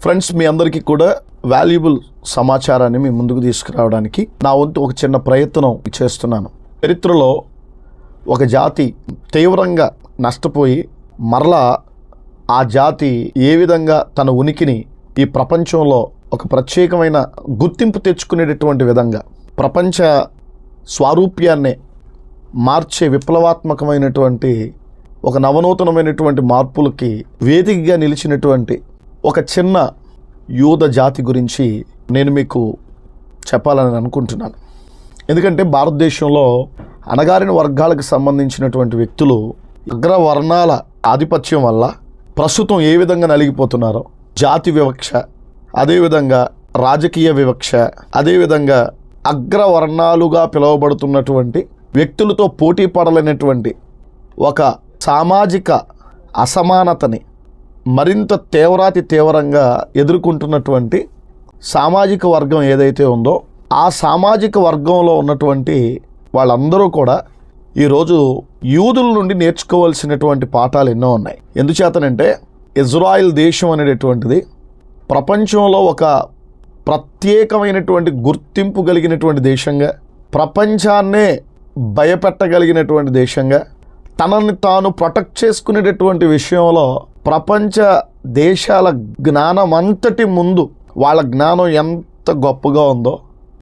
Friends మీ అందరికీ కూడా valuable సమాచారాన్ని మీ ముందుకు తీసుకురావడానికి నా వంతు ఒక చిన్న ప్రయత్నం చేస్తున్నాను. చరిత్రలో ఒక జాతి తీవ్రంగా నష్టపోయి మరలా ఆ జాతి ఏ విధంగా తన ఉనికిని ఈ ప్రపంచంలో ఒక ప్రత్యేకమైన గుర్తింపు తెచ్చుకునేటటువంటి విధంగా ప్రపంచ స్వారూప్యాన్ని మార్చే విప్లవాత్మకమైనటువంటి ఒక నవనూతనమైనటువంటి మార్పులకి వేదికగా నిలిచినటువంటి ఒక చిన్న యూద జాతి గురించి నేను మీకు చెప్పాలని అనుకుంటున్నాను. ఎందుకంటే భారతదేశంలో అణగారిన వర్గాలకు సంబంధించినటువంటి వ్యక్తులు అగ్రవర్ణాల ఆధిపత్యం వల్ల ప్రస్తుతం ఏ విధంగా నలిగిపోతున్నారో జాతి వివక్ష అదేవిధంగా రాజకీయ వివక్ష అదేవిధంగా అగ్రవర్ణాలుగా పిలువబడుతున్నటువంటి వ్యక్తులతో పోటీ పడలేనటువంటి ఒక సామాజిక అసమానతని మరింత తీవ్రాతి తీవ్రంగా ఎదుర్కొంటున్నటువంటి సామాజిక వర్గం ఏదైతే ఉందో ఆ సామాజిక వర్గంలో ఉన్నటువంటి వాళ్ళందరూ కూడా ఈరోజు యూదుల నుండి నేర్చుకోవాల్సినటువంటి పాఠాలు ఎన్నో ఉన్నాయి. ఎందుచేతనంటే ఇజ్రాయిల్ దేశం అనేటటువంటిది ప్రపంచంలో ఒక ప్రత్యేకమైనటువంటి గుర్తింపు కలిగినటువంటి దేశంగా ప్రపంచాన్నే భయపెట్టగలిగినటువంటి దేశంగా తనని తాను ప్రొటెక్ట్ చేసుకునేటటువంటి విషయంలో ప్రపంచ దేశాల జ్ఞానం అంతటి ముందు వాళ్ళ జ్ఞానం ఎంత గొప్పగా ఉందో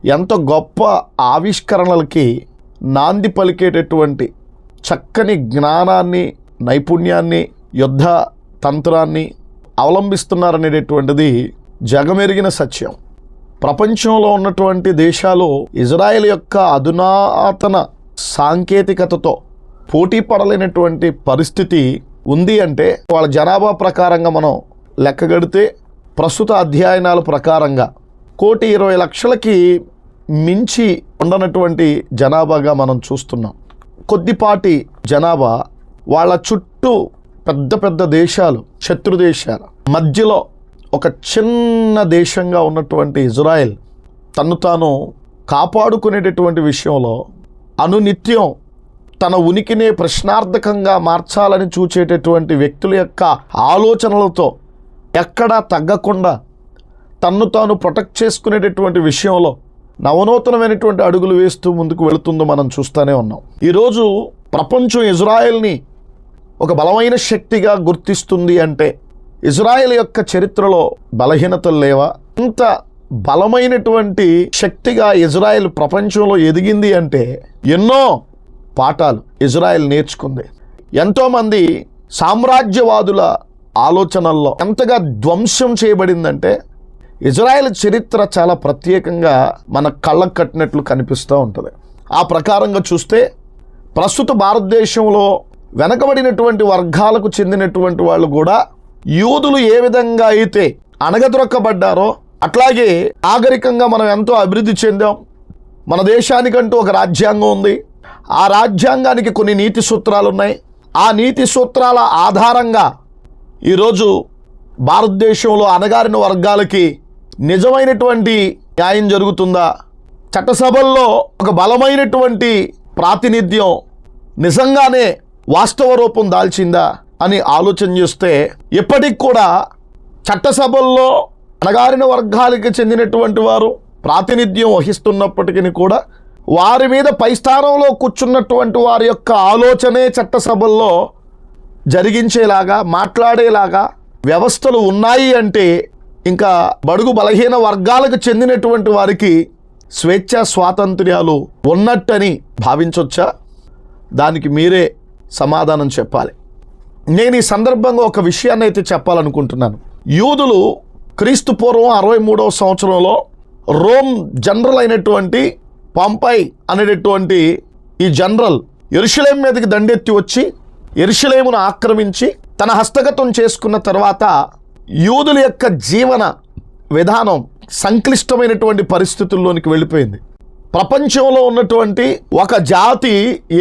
ఎంత గొప్ప ఆవిష్కరణలకి నాంది పలికేటటువంటి చక్కని జ్ఞానాన్ని నైపుణ్యాన్ని యుద్ధ తంత్రాన్ని అవలంబిస్తున్నారనేటటువంటిది జగమెరిగిన సత్యం. ప్రపంచంలో ఉన్నటువంటి దేశాలు ఇజ్రాయెల్ యొక్క అధునాతన సాంకేతికతతో పోటీ పడలేనటువంటి పరిస్థితి ఉంది అంటే వాళ్ళ జనాభా ప్రకారంగా మనం లెక్కగడితే ప్రస్తుత అధ్యయనాల ప్రకారంగా కోటి ఇరవై లక్షలకి మించి ఉండనటువంటి జనాభాగా మనం చూస్తున్నాం. కొద్దిపాటి జనాభా వాళ్ళ చుట్టూ పెద్ద పెద్ద దేశాలు శత్రు దేశాలు మధ్యలో ఒక చిన్న దేశంగా ఉన్నటువంటి ఇజ్రాయెల్ తను తాను కాపాడుకునేటటువంటి విషయంలో అనునిత్యం తన ఉనికినే ప్రశ్నార్థకంగా మార్చాలని చూచేటటువంటి వ్యక్తుల యొక్క ఆలోచనలతో ఎక్కడా తగ్గకుండా తన్ను తాను ప్రొటెక్ట్ చేసుకునేటటువంటి విషయంలో నవనూతనమైనటువంటి అడుగులు వేస్తూ ముందుకు వెళుతుందో మనం చూస్తూనే ఉన్నాం. ఈరోజు ప్రపంచం ఇజ్రాయెల్ని ఒక బలమైన శక్తిగా గుర్తిస్తుంది అంటే ఇజ్రాయెల్ యొక్క చరిత్రలో బలహీనతలు లేవా? ఇంత బలమైనటువంటి శక్తిగా ఇజ్రాయెల్ ప్రపంచంలో ఎదిగింది అంటే ఎన్నో పాఠాలు ఇజ్రాయెల్ నేర్చుకుంది. ఎంతోమంది సామ్రాజ్యవాదుల ఆలోచనల్లో ఎంతగా ధ్వంసం చేయబడిందంటే ఇజ్రాయెల్ చరిత్ర చాలా ప్రత్యేకంగా మన కళ్ళకు కట్టినట్లు కనిపిస్తూ ఉంటుంది. ఆ ప్రకారంగా చూస్తే ప్రస్తుత భారతదేశంలో వెనకబడినటువంటి వర్గాలకు చెందినటువంటి వాళ్ళు కూడా యూదులు ఏ విధంగా అయితే అణగదొరక్కబడ్డారో అట్లాగే నాగరికంగా మనం ఎంతో అభివృద్ధి చెందాం. మన దేశానికంటూ ఒక రాజ్యాంగం ఉంది. ఆ రాజ్యాంగానికి కొన్ని నీతి సూత్రాలు ఉన్నాయి ఆ నీతి సూత్రాల ఆధారంగా ఈరోజు భారతదేశంలో అణగారిన వర్గాలకి నిజమైనటువంటి న్యాయం జరుగుతుందా? చట్టసభల్లో ఒక బలమైనటువంటి ప్రాతినిధ్యం నిజంగానే వాస్తవ రూపం దాల్చిందా అని ఆలోచన చేస్తే ఇప్పటికి కూడా చట్టసభల్లో అణగారిన వర్గాలకి చెందినటువంటి వారు ప్రాతినిధ్యం వహిస్తున్నప్పటికీ కూడా వారి మీద పై స్థానంలో కూర్చున్నటువంటి వారి యొక్క ఆలోచనే చట్టసభల్లో జరిగించేలాగా మాట్లాడేలాగా వ్యవస్థలు ఉన్నాయి అంటే ఇంకా బడుగు బలహీన వర్గాలకు చెందినటువంటి వారికి స్వేచ్ఛ స్వాతంత్ర్యాలు ఉన్నట్టని భావించవచ్చా దానికి మీరే సమాధానం చెప్పాలి. నేను ఈ సందర్భంగా ఒక విషయాన్ని అయితే చెప్పాలనుకుంటున్నాను. యూదులు క్రీస్తు పూర్వం అరవై మూడవ సంవత్సరంలో రోమ్ జనరల్ అయినటువంటి పంపై అనేటటువంటి ఈ జనరల్ ఎరుషలేం మీదకి దండెత్తి వచ్చి ఎరుషలేమును ఆక్రమించి తన హస్తగతం చేసుకున్న తర్వాత యూదుల యొక్క జీవన విధానం సంక్లిష్టమైనటువంటి పరిస్థితుల్లోనికి వెళ్ళిపోయింది. ప్రపంచంలో ఉన్నటువంటి ఒక జాతి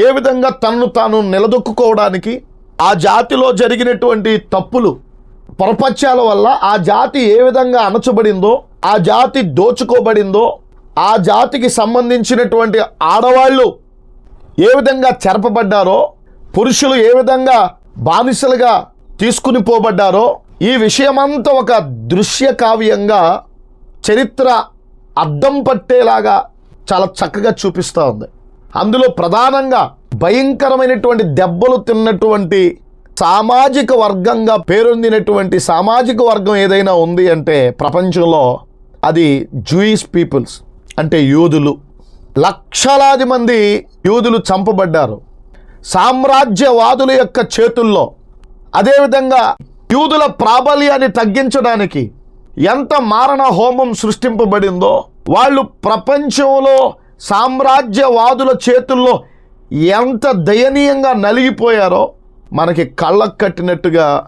ఏ విధంగా తనను తాను నిలదొక్కుకోవడానికి ఆ జాతిలో జరిగినటువంటి తప్పులు పొరపత్యాల వల్ల ఆ జాతి ఏ విధంగా అణచబడిందో ఆ జాతి దోచుకోబడిందో ఆ జాతికి సంబంధించినటువంటి ఆడవాళ్ళు ఏ విధంగా చెరపబడ్డారో పురుషులు ఏ విధంగా బానిసలుగా తీసుకుని పోబడ్డారో ఈ విషయమంతా ఒక దృశ్య కావ్యంగా చరిత్ర అద్దం పట్టేలాగా చాలా చక్కగా చూపిస్తూ ఉంది. అందులో ప్రధానంగా భయంకరమైనటువంటి దెబ్బలు తిన్నటువంటి సామాజిక వర్గంగా పేరొందినటువంటి సామాజిక వర్గం ఏదైనా ఉంది అంటే ప్రపంచంలో అది జూయిష్ పీపుల్స్. అంటే యూదులు. లక్షలాది మంది యూదులు చంపబడ్డారు. సామ్రాజ్యవాదుల యొక్క చేతుల్లో. అదేవిధంగా యూదుల ప్రాబల్యాన్ని తగ్గించడానికి ఎంత మారణ హోమం సృష్టింపబడిందో వాళ్ళు ప్రపంచంలో సామ్రాజ్యవాదుల చేతుల్లో ఎంత దయనీయంగా నలిగిపోయారో మనకి కళ్ళకు కట్టినట్టుగా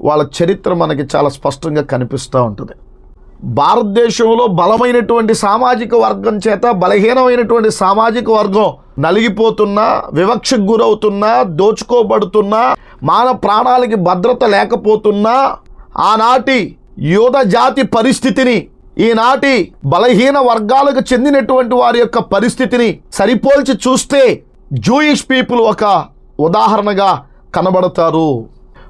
వాళ్ళ చరిత్ర మనకి చాలా స్పష్టంగా కనిపిస్తూ ఉంటుంది. భారతదేశంలో బలమైనటువంటి సామాజిక వర్గం చేత బలహీనమైనటువంటి సామాజిక వర్గం నలిగిపోతున్నా వివక్షకు గురవుతున్నా దోచుకోబడుతున్నా మాన ప్రాణాలకి భద్రత లేకపోతున్నా ఆనాటి యోధ జాతి పరిస్థితిని ఈనాటి బలహీన వర్గాలకు చెందినటువంటి వారి యొక్క పరిస్థితిని సరిపోల్చి చూస్తే జూయిష్ పీపుల్ ఒక ఉదాహరణగా కనబడతారు.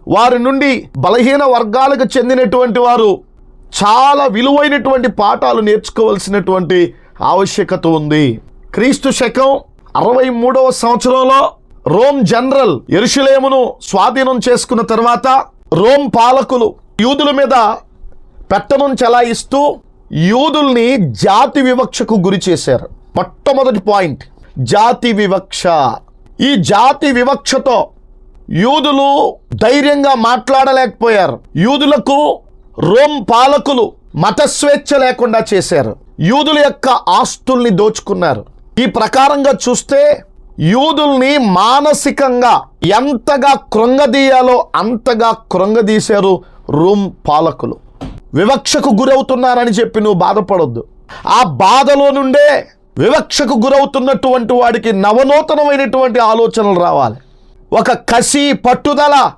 వారి నుండి బలహీన వర్గాలకు చెందినటువంటి వారు చాలా విలువైనటువంటి పాఠాలు నేర్చుకోవాల్సినటువంటి ఆవశ్యకత ఉంది. క్రీస్తు శకం అరవై మూడవ సంవత్సరంలో రోమ్ జనరల్ ఎరుషులేమును స్వాధీనం చేసుకున్న తర్వాత రోమ్ పాలకులు యూదుల మీద పెట్టనం చెలాయిస్తూ యూదుల్ని జాతి వివక్షకు గురి చేశారు. మొట్టమొదటి పాయింట్ జాతి వివక్ష. ఈ జాతి వివక్షతో యూదులు ధైర్యంగా మాట్లాడలేకపోయారు. యూదులకు రోమ్ పాలకులు మత స్వేచ్ఛ లేకుండా చేశారు. యూదుల యొక్క ఆస్తుల్ని దోచుకున్నారు. ఈ ప్రకారంగా చూస్తే యూదుల్ని మానసికంగా ఎంతగా కృంగదీయాలో అంతగా కృంగదీశారు రోమ్ పాలకులు. వివక్షకు గురవుతున్నారని చెప్పి నువ్వు బాధపడొద్దు. ఆ బాధలో నుండే వివక్షకు గురవుతున్నటువంటి వాడికి నవనూతనమైనటువంటి ఆలోచనలు రావాలి. ఒక కసి పట్టుదల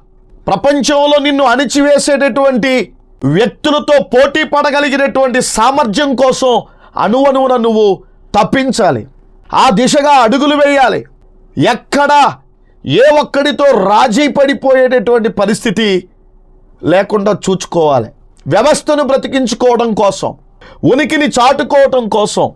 ప్రపంచంలో నిన్ను అణిచివేసేటటువంటి వ్యక్తులతో పోటీ పడగలిగినటువంటి సామర్థ్యం కోసం అణువణువున నువ్వు తప్పించాలి. ఆ దిశగా అడుగులు వేయాలి. ఎక్కడా ఏ ఒక్కడితో రాజీ పడిపోయేటటువంటి పరిస్థితి లేకుండా చూచుకోవాలి. వ్యవస్థను బ్రతికించుకోవడం కోసం ఉనికిని చాటుకోవటం కోసం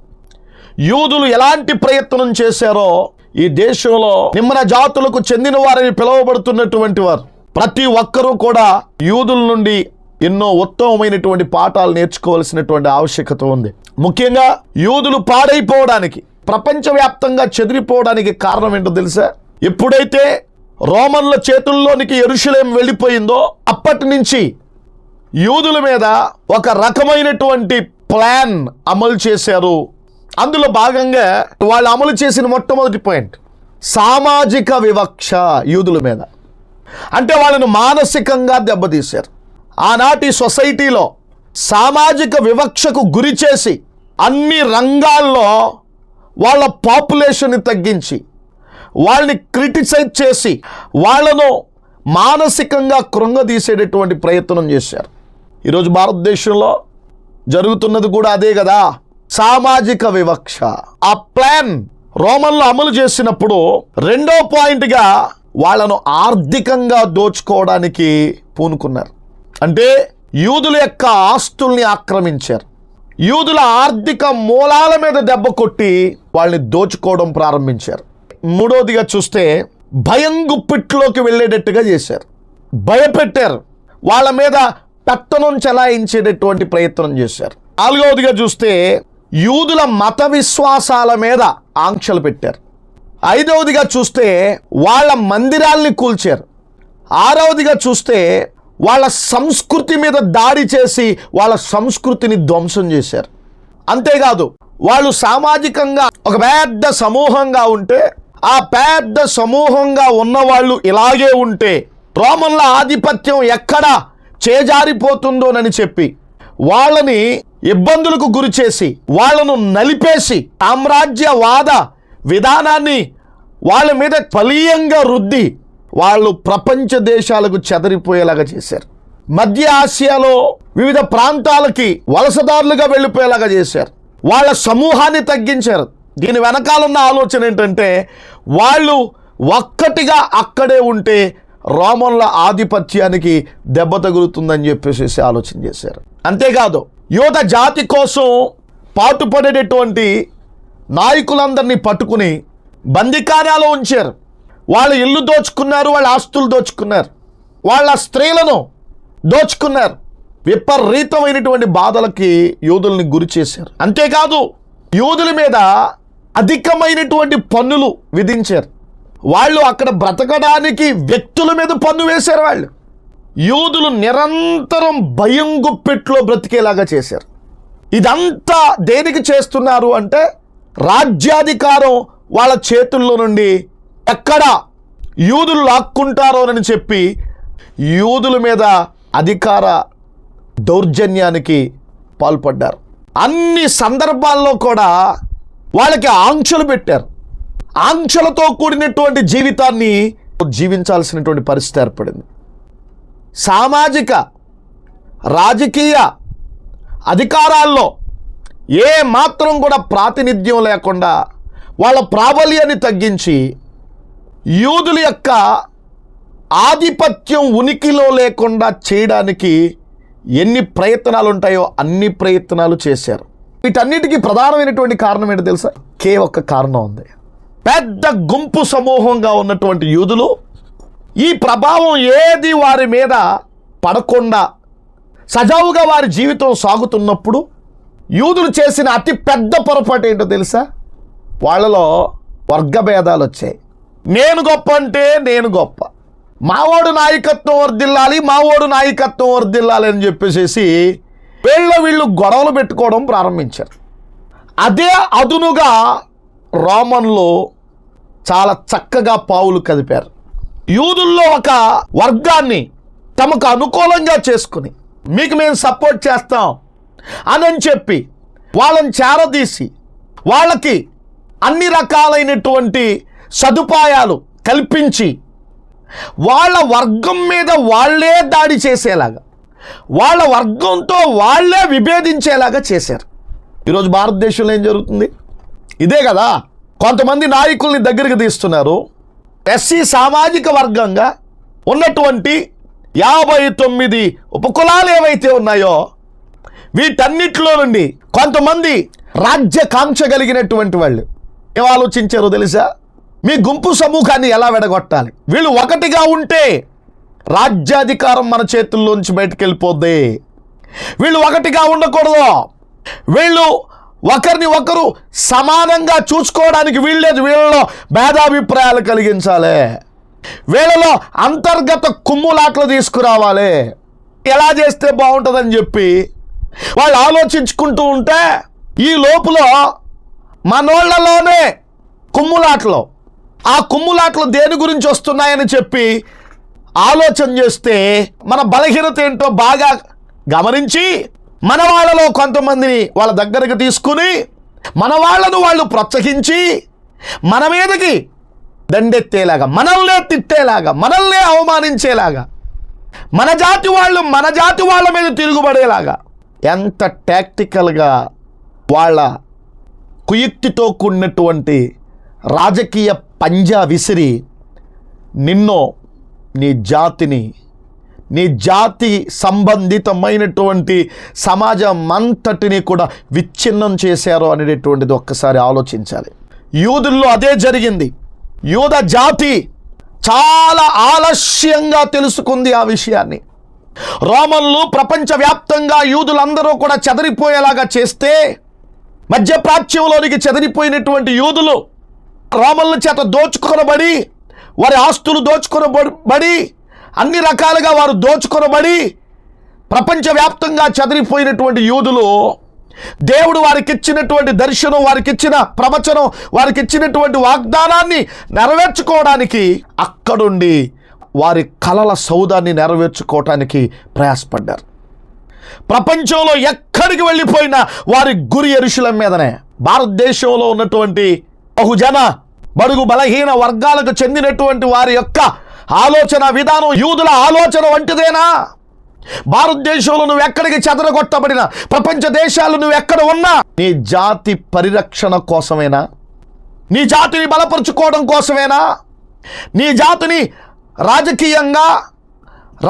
యూదులు ఎలాంటి ప్రయత్నం చేశారో ఈ దేశంలో నిమ్మన జాతులకు చెందిన వారిని పిలువబడుతున్నటువంటి వారు. ప్రతి ఒక్కరూ కూడా యూదుల నుండి ఎన్నో ఉత్తమమైనటువంటి పాఠాలు నేర్చుకోవాల్సినటువంటి ఆవశ్యకత ఉంది. ముఖ్యంగా యూదులు పాడైపోవడానికి ప్రపంచవ్యాప్తంగా చెదిరిపోవడానికి కారణం ఏంటో తెలుసా? ఎప్పుడైతే రోమన్ల చేతుల్లోనికి ఎరుషులేం వెళ్ళిపోయిందో అప్పటి నుంచి యూదుల మీద ఒక రకమైనటువంటి ప్లాన్ అమలు చేశారు. అందులో భాగంగా వాళ్ళు అమలు చేసిన మొట్టమొదటి పాయింట్ సామాజిక వివక్ష యూదుల మీద. అంటే వాళ్ళను మానసికంగా దెబ్బతీశారు. ఆనాటి సొసైటీలో సామాజిక వివక్షకు గురి చేసి అన్ని రంగాల్లో వాళ్ళ పాపులేషన్ని తగ్గించి వాళ్ళని క్రిటిసైజ్ చేసి వాళ్ళను మానసికంగా కృంగదీసేటటువంటి ప్రయత్నం చేశారు. ఈరోజు భారతదేశంలో జరుగుతున్నది కూడా అదే కదా. సామాజిక వివక్ష. ఆ ప్లాన్ రోమన్లో అమలు చేసినప్పుడు రెండో పాయింట్గా వాళ్ళను ఆర్థికంగా దోచుకోవడానికి పూనుకున్నారు. అంటే యూదుల యొక్క ఆస్తుల్ని ఆక్రమించారు. యూదుల ఆర్థిక మూలాల మీద దెబ్బ కొట్టి వాళ్ళని దోచుకోవడం ప్రారంభించారు. మూడోదిగా చూస్తే భయం గుప్పిట్లోకి వెళ్ళేటట్టుగా చేశారు. భయపెట్టారు. వాళ్ళ మీద పెత్తనం చెలాయించేటటువంటి ప్రయత్నం చేశారు. నాలుగవదిగా చూస్తే యూదుల మత విశ్వాసాల మీద ఆంక్షలు పెట్టారు. ఐదవదిగా చూస్తే వాళ్ళ మందిరాల్ని కూల్చారు. ఆరవదిగా చూస్తే వాళ్ళ సంస్కృతి మీద దాడి చేసి వాళ్ళ సంస్కృతిని ధ్వంసం చేశారు. అంతేకాదు వాళ్ళు సామాజికంగా ఒక పెద్ద సమూహంగా ఉంటే ఆ పెద్ద సమూహంగా ఉన్నవాళ్ళు ఇలాగే ఉంటే రోమన్ల ఆధిపత్యం ఎక్కడ చేజారిపోతుందోనని చెప్పి వాళ్ళని ఇబ్బందులకు గురి చేసి వాళ్ళను నలిపేసి సామ్రాజ్యవాద విధానాన్ని వాళ్ళ మీద ఫలీయంగా రుద్ది వాళ్ళు ప్రపంచ దేశాలకు చెదరిపోయేలాగా చేశారు. మధ్య ఆసియాలో వివిధ ప్రాంతాలకి వలసదారులుగా వెళ్ళిపోయేలాగా చేశారు. వాళ్ళ సమూహాన్ని తగ్గించారు. దీని వెనకాలన్న ఆలోచన ఏంటంటే వాళ్ళు ఒక్కటిగా అక్కడే ఉంటే రోమన్ల ఆధిపత్యానికి దెబ్బ తగులుతుందని చెప్పేసి ఆలోచన చేశారు. అంతేకాదు యోధ జాతి కోసం పాటుపడేటటువంటి నాయకులందరినీ పట్టుకుని బందికానాలో ఉంచారు. వాళ్ళ ఇల్లు దోచుకున్నారు వాళ్ళ ఆస్తులు దోచుకున్నారు వాళ్ళ స్త్రీలను దోచుకున్నారు. విపరీతమైనటువంటి బాధలకి యూదుల్ని గురి చేశారు. అంతేకాదు యూదుల మీద అధికమైనటువంటి పన్నులు విధించారు. వాళ్ళు అక్కడ బ్రతకడానికి వ్యక్తుల మీద పన్ను వేశారు వాళ్ళు. యూదులు నిరంతరం భయం గుప్పెట్లో బ్రతికేలాగా చేశారు. ఇదంతా దేనికి చేస్తున్నారు అంటే రాజ్యాధికారం వాళ్ళ చేతుల్లో నుండి ఎక్కడ యూదులు లాక్కుంటారోనని చెప్పి యూదుల మీద అధికార దౌర్జన్యానికి పాల్పడ్డారు. అన్ని సందర్భాల్లో కూడా వాళ్ళకి ఆంక్షలు పెట్టారు. ఆంక్షలతో కూడినటువంటి జీవితాన్ని జీవించాల్సినటువంటి పరిస్థితి ఏర్పడింది. సామాజిక రాజకీయ అధికారాల్లో ఏ మాత్రం కూడా ప్రాతినిధ్యం లేకుండా వాళ్ళ ప్రాబల్యాన్ని తగ్గించి యూదుల యొక్క ఆధిపత్యం ఉనికిలో లేకుండా చేయడానికి ఎన్ని ప్రయత్నాలు ఉంటాయో అన్ని ప్రయత్నాలు చేశారు. వీటన్నిటికీ ప్రధానమైనటువంటి కారణం ఏంటో తెలుసా? కే ఒక్క కారణం ఉంది. పెద్ద గుంపు సమూహంగా ఉన్నటువంటి యూదులు ఈ ప్రభావం ఏది వారి మీద పడకుండా సజావుగా వారి జీవితం సాగుతున్నప్పుడు యూదులు చేసిన అతి పెద్ద పొరపాటు ఏంటో తెలుసా? వాళ్ళలో వర్గభేదాలు వచ్చాయి. నేను గొప్ప అంటే నేను గొప్ప. మావోడు నాయకత్వం వర్దిల్లాలి మావోడు నాయకత్వం వర్దిల్లాలి అని చెప్పేసి వీళ్ళ వీళ్ళు గొడవలు పెట్టుకోవడం ప్రారంభించారు. అదే అదునుగా రోమన్లు చాలా చక్కగా పావులు కదిపారు. యూదుల్లో ఒక వర్గాన్ని తమకు అనుకూలంగా చేసుకుని మీకు మేము సపోర్ట్ చేస్తాం అని చెప్పి వాళ్ళని చేరదీసి వాళ్ళకి అన్ని రకాలైనటువంటి సదుపాయాలు కల్పించి వాళ్ళ వర్గం మీద వాళ్ళే దాడి చేసేలాగా వాళ్ళ వర్గంతో వాళ్ళే విభేదించేలాగా చేశారు. ఈరోజు భారతదేశంలో ఏం జరుగుతుంది? ఇదే కదా కొంతమంది నాయకుల్ని దగ్గరికి తీస్తున్నారు. ఎస్సీ సామాజిక వర్గంగా ఉన్నటువంటి యాభై తొమ్మిది ఉపకులాలు ఏవైతే ఉన్నాయో వీటన్నిటిలో నుండి కొంతమంది రాజ్యకాంక్ష కలిగినటువంటి వాళ్ళు. ఏం ఆలోచించారో తెలుసా? మీ గుంపు సమూహాన్ని ఎలా విడగొట్టాలి? వీళ్ళు ఒకటిగా ఉంటే రాజ్యాధికారం మన చేతుల్లోంచి బయటకు వెళ్ళిపోద్ది వీళ్ళు ఒకటిగా ఉండకూడదు. వీళ్ళు ఒకరిని ఒకరు సమానంగా చూసుకోవడానికి వీళ్ళేది వీళ్ళలో భేదాభిప్రాయాలు కలిగించాలి. వీళ్ళలో అంతర్గత కుమ్ములాట్లు తీసుకురావాలి. ఎలా చేస్తే బాగుంటుందని చెప్పి వాళ్ళు ఆలోచించుకుంటూ ఉంటే ఈ లోపల మనోళ్ళలోనే కుమ్ములాట్లు ఆ కుమ్ములాట్లు దేని గురించి వస్తున్నాయని చెప్పి ఆలోచన చేస్తే మన బలహీనత ఏంటో బాగా గమనించి మన వాళ్ళలో కొంతమందిని వాళ్ళ దగ్గరకు తీసుకుని మన వాళ్ళను వాళ్ళు ప్రోత్సహించి మన మీదకి దండెత్తేలాగా మనల్నే తిట్టేలాగా మనల్నే అవమానించేలాగా మన జాతి వాళ్ళు మన జాతి వాళ్ళ మీద తిరుగుబడేలాగా ఎంత టాక్టికల్గా వాళ్ళ కుయుక్తితో కూడినటువంటి రాజకీయ పంజా విసిరి నిన్నో నీ జాతిని నీ జాతి సంబంధితమైనటువంటి సమాజం అంతటిని కూడా విచ్ఛిన్నం చేశారు అనేటటువంటిది ఒక్కసారి ఆలోచించాలి. యూదుల్లో అదే జరిగింది. యూద జాతి చాలా ఆలస్యంగా తెలుసుకుంది ఆ విషయాన్ని. రోమన్లు ప్రపంచవ్యాప్తంగా యూదులందరూ కూడా చెదరిపోయేలాగా చేస్తే మధ్యప్రాచ్యంలోనికి చెదిరిపోయినటువంటి యూదులు రోమన్ల చేత దోచుకొనబడి వారి ఆస్తులు దోచుకొనబడి అన్ని రకాలుగా వారు దోచుకొనబడి ప్రపంచవ్యాప్తంగా చెదిరిపోయినటువంటి యూదులు దేవుడు వారికి ఇచ్చినటువంటి దర్శనం వారికి ఇచ్చిన ప్రవచనం వారికి ఇచ్చినటువంటి వాగ్దానాన్ని నెరవేర్చుకోవడానికి అక్కడుండి వారి కలల సౌదాన్ని నెరవేర్చుకోవటానికి ప్రయాసపడ్డారు. ప్రపంచంలో ఎక్కడికి వెళ్ళిపోయినా వారి గురి ఎరుషుల మీదనే భారతదేశంలో ఉన్నటువంటి బహుజన బడుగు బలహీన వర్గాలకు చెందినటువంటి వారి యొక్క ఆలోచన విధానం యూదుల ఆలోచన వంటిదేనా? భారతదేశంలో నువ్వు ఎక్కడికి చెదరగొట్టబడినా ప్రపంచ దేశాలు నువ్వు ఎక్కడ ఉన్నా నీ జాతి పరిరక్షణ కోసమేనా? నీ జాతిని బలపరుచుకోవడం కోసమేనా? నీ జాతిని రాజకీయంగా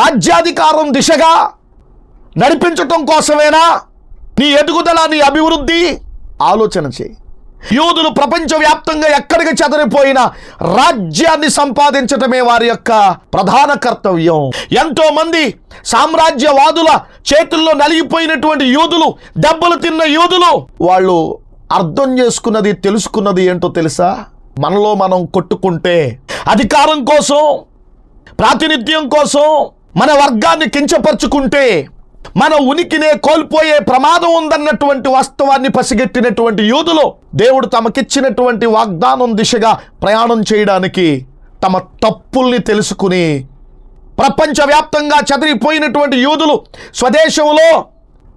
రాజ్యాధికారం దిశగా నడిపించటం కోసమేనా? నీ ఎదుగుదల నీ అభివృద్ధి ఆలోచన చేయి. యూదులు ప్రపంచవ్యాప్తంగా ఎక్కడికి చెదరిపోయిన రాజ్యాన్ని సంపాదించటమే వారి యొక్క ప్రధాన కర్తవ్యం. ఎంతో మంది సామ్రాజ్యవాదుల చేతుల్లో నలిగిపోయినటువంటి యూదులు దెబ్బలు తిన్న యూదులు వాళ్ళు అర్థం చేసుకున్నది తెలుసుకున్నది ఏంటో తెలుసా? మనలో మనం కొట్టుకుంటే అధికారం కోసం ప్రాతినిధ్యం కోసం మన వర్గాన్ని కించపరుచుకుంటే మన ఉనికినే కోల్పోయే ప్రమాదం ఉందన్నటువంటి వాస్తవాన్ని పసిగట్టినటువంటి యూదులు దేవుడు తమకిచ్చినటువంటి వాగ్దానం దిశగా ప్రయాణం చేయడానికి తమ తప్పుల్ని తెలుసుకుని ప్రపంచవ్యాప్తంగా చెదిరిపోయినటువంటి యూదులు స్వదేశంలో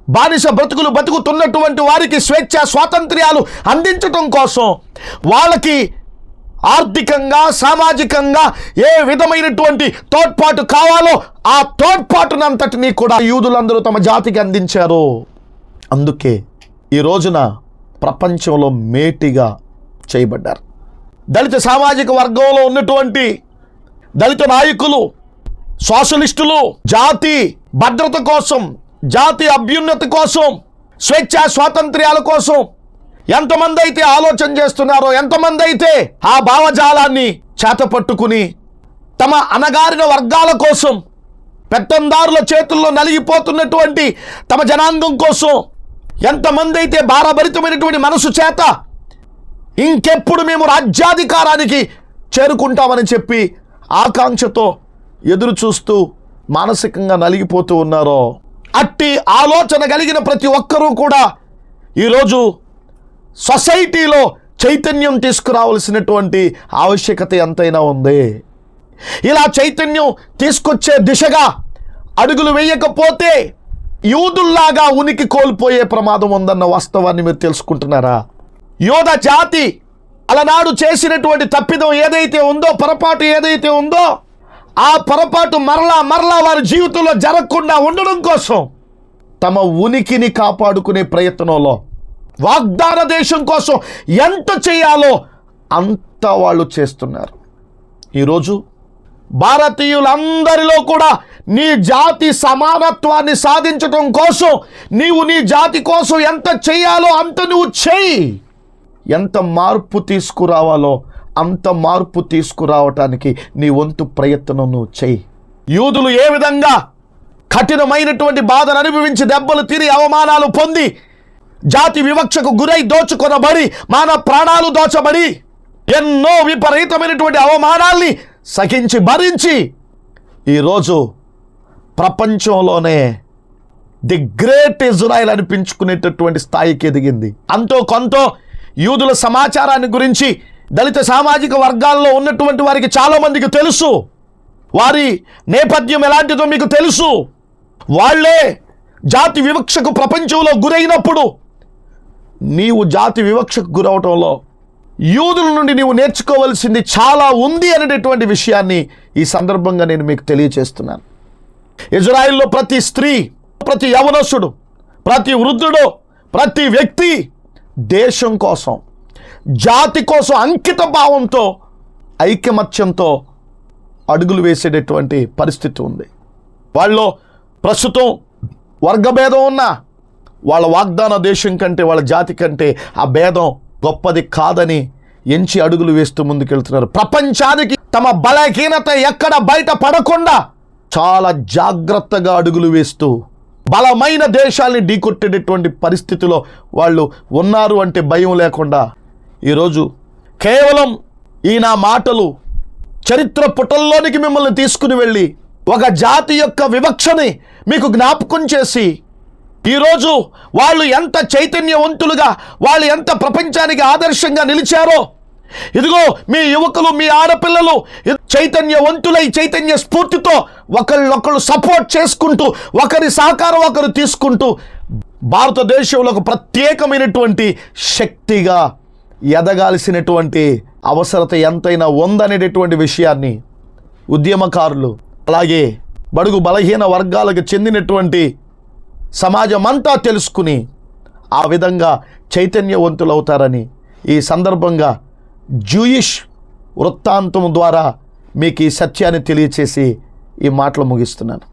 బానిస బ్రతుకులు బతుకుతున్నటువంటి వారికి స్వేచ్ఛ స్వాతంత్ర్యాలు అందించటం కోసం వాళ్ళకి ఆర్థికంగా సామాజికంగా ఏ విధమైనటువంటి తోడ్పాటు కావాలో ఆ తోడ్పాటునంతటినీ కూడా యూదులందరూ తమ జాతికి అందించారు. అందుకే ఈ రోజున ప్రపంచంలో మేటిగా చేయబడ్డారు. దళిత సామాజిక వర్గంలో ఉన్నటువంటి దళిత నాయకులు సోషలిస్టులు జాతి భద్రత కోసం జాతి అభ్యున్నతి కోసం స్వేచ్ఛ స్వాతంత్ర్యాల కోసం ఎంతమంది అయితే ఆలోచన చేస్తున్నారో ఎంతమంది అయితే ఆ భావజాలాన్ని చేతపట్టుకుని తమ అనగారిన వర్గాల కోసం పెత్తందారుల చేతుల్లో నలిగిపోతున్నటువంటి తమ జనాంగం కోసం ఎంతమంది అయితే భారభరితమైనటువంటి మనసు చేత ఇంకెప్పుడు మేము రాజ్యాధికారానికి చేరుకుంటామని చెప్పి ఆకాంక్షతో ఎదురు చూస్తూ మానసికంగా నలిగిపోతూ ఉన్నారో అట్టి ఆలోచన కలిగిన ప్రతి ఒక్కరూ కూడా ఈరోజు సొసైటీలో చైతన్యం తీసుకురావాల్సినటువంటి ఆవశ్యకత ఎంతైనా ఉంది. ఇలా చైతన్యం తీసుకొచ్చే దిశగా అడుగులు వేయకపోతే యూదుల్లాగా ఉనికి కోల్పోయే ప్రమాదం ఉందన్న వాస్తవాన్ని మీరు తెలుసుకుంటున్నారా? యోధ జాతి అలనాడు చేసినటువంటి తప్పిదం ఏదైతే ఉందో పొరపాటు ఏదైతే ఉందో ఆ పొరపాటు మరలా మరలా వారి జీవితంలో జరగకుండా ఉండడం కోసం తమ ఉనికిని కాపాడుకునే ప్రయత్నంలో వాగ్దాన దేశం కోసం ఎంత చేయాలో అంత వాళ్ళు చేస్తున్నారు. ఈరోజు భారతీయులందరిలో కూడా నీ జాతి సమానత్వాన్ని సాధించటం కోసం నీవు నీ జాతి కోసం ఎంత చేయాలో అంత నువ్వు చేయి. ఎంత మార్పు తీసుకురావాలో అంత మార్పు తీసుకురావటానికి నీ వంతు ప్రయత్నం నువ్వు చేయి. యూదులు ఏ విధంగా కఠినమైనటువంటి బాధను అనుభవించి దెబ్బలు తిని అవమానాలు పొంది జాతి వివక్షకు గురై దోచుకొనబడి మానవ ప్రాణాలు దోచబడి ఎన్నో విపరీతమైనటువంటి అవమానాల్ని సహించి భరించి ఈరోజు ప్రపంచంలోనే ది గ్రేట్ ఇజ్రాయల్ అనిపించుకునేటటువంటి స్థాయికి ఎదిగింది. అంతో కొంత యూదుల సమాచారాన్ని గురించి దళిత సామాజిక వర్గాల్లో ఉన్నటువంటి వారికి చాలామందికి తెలుసు. వారి నేపథ్యం ఎలాంటిదో మీకు తెలుసు. వాళ్ళే జాతి వివక్షకు ప్రపంచంలో గురైనప్పుడు నీవు జాతి వివక్షకు గురవటంలో యూదుల నుండి నీవు నేర్చుకోవలసింది చాలా ఉంది అనేటటువంటి విషయాన్ని ఈ సందర్భంగా నేను మీకు తెలియచేస్తున్నాను. ఇజ్రాయిల్లో ప్రతి స్త్రీ ప్రతి యవనసుడు ప్రతి వృద్ధుడు ప్రతి వ్యక్తి దేశం కోసం జాతి కోసం అంకిత భావంతో ఐకమత్యంతో అడుగులు వేసేటటువంటి పరిస్థితి ఉంది. వాళ్ళు ప్రస్తుతం వర్గభేదం ఉన్నా వాళ్ళ వాగ్దాన దేశం కంటే వాళ్ళ జాతి కంటే ఆ భేదం గొప్పది కాదని ఎంచి అడుగులు వేస్తూ ముందుకెళ్తున్నారు. ప్రపంచానికి తమ బలహీనత ఎక్కడ బయట పడకుండా చాలా జాగ్రత్తగా అడుగులు వేస్తూ బలమైన దేశాల్ని ఢీకొట్టేటటువంటి పరిస్థితిలో వాళ్ళు ఉన్నారు అంటే భయం లేకుండా ఈరోజు కేవలం ఈ నా మాటలు చరిత్ర పుటల్లోనికి మిమ్మల్ని తీసుకుని వెళ్ళి ఒక జాతి యొక్క వివక్షని మీకు జ్ఞాపకం చేసి ఈరోజు వాళ్ళు ఎంత చైతన్యవంతులుగా వాళ్ళు ఎంత ప్రపంచానికి ఆదర్శంగా నిలిచారో ఇదిగో మీ యువకులు మీ ఆడపిల్లలు చైతన్యవంతులై చైతన్య స్ఫూర్తితో ఒకళ్ళొకళ్ళు సపోర్ట్ చేసుకుంటూ ఒకరి సహకారం ఒకరు తీసుకుంటూ భారతదేశంలో ఒక ప్రత్యేకమైనటువంటి శక్తిగా ఎదగాల్సినటువంటి అవసరత ఎంతైనా ఉందనేటటువంటి విషయాన్ని ఉద్యమకారులు అలాగే బడుగు బలహీన వర్గాలకు చెందినటువంటి సమాజం అంతా తెలుసుకుని ఆ విధంగా చైతన్యవంతులవుతారని ఈ సందర్భంగా జూయిష్ వృత్తాంతం ద్వారా మీకు ఈ సత్యాన్ని తెలియచేసి ఈ మాటలు ముగిస్తున్నాను.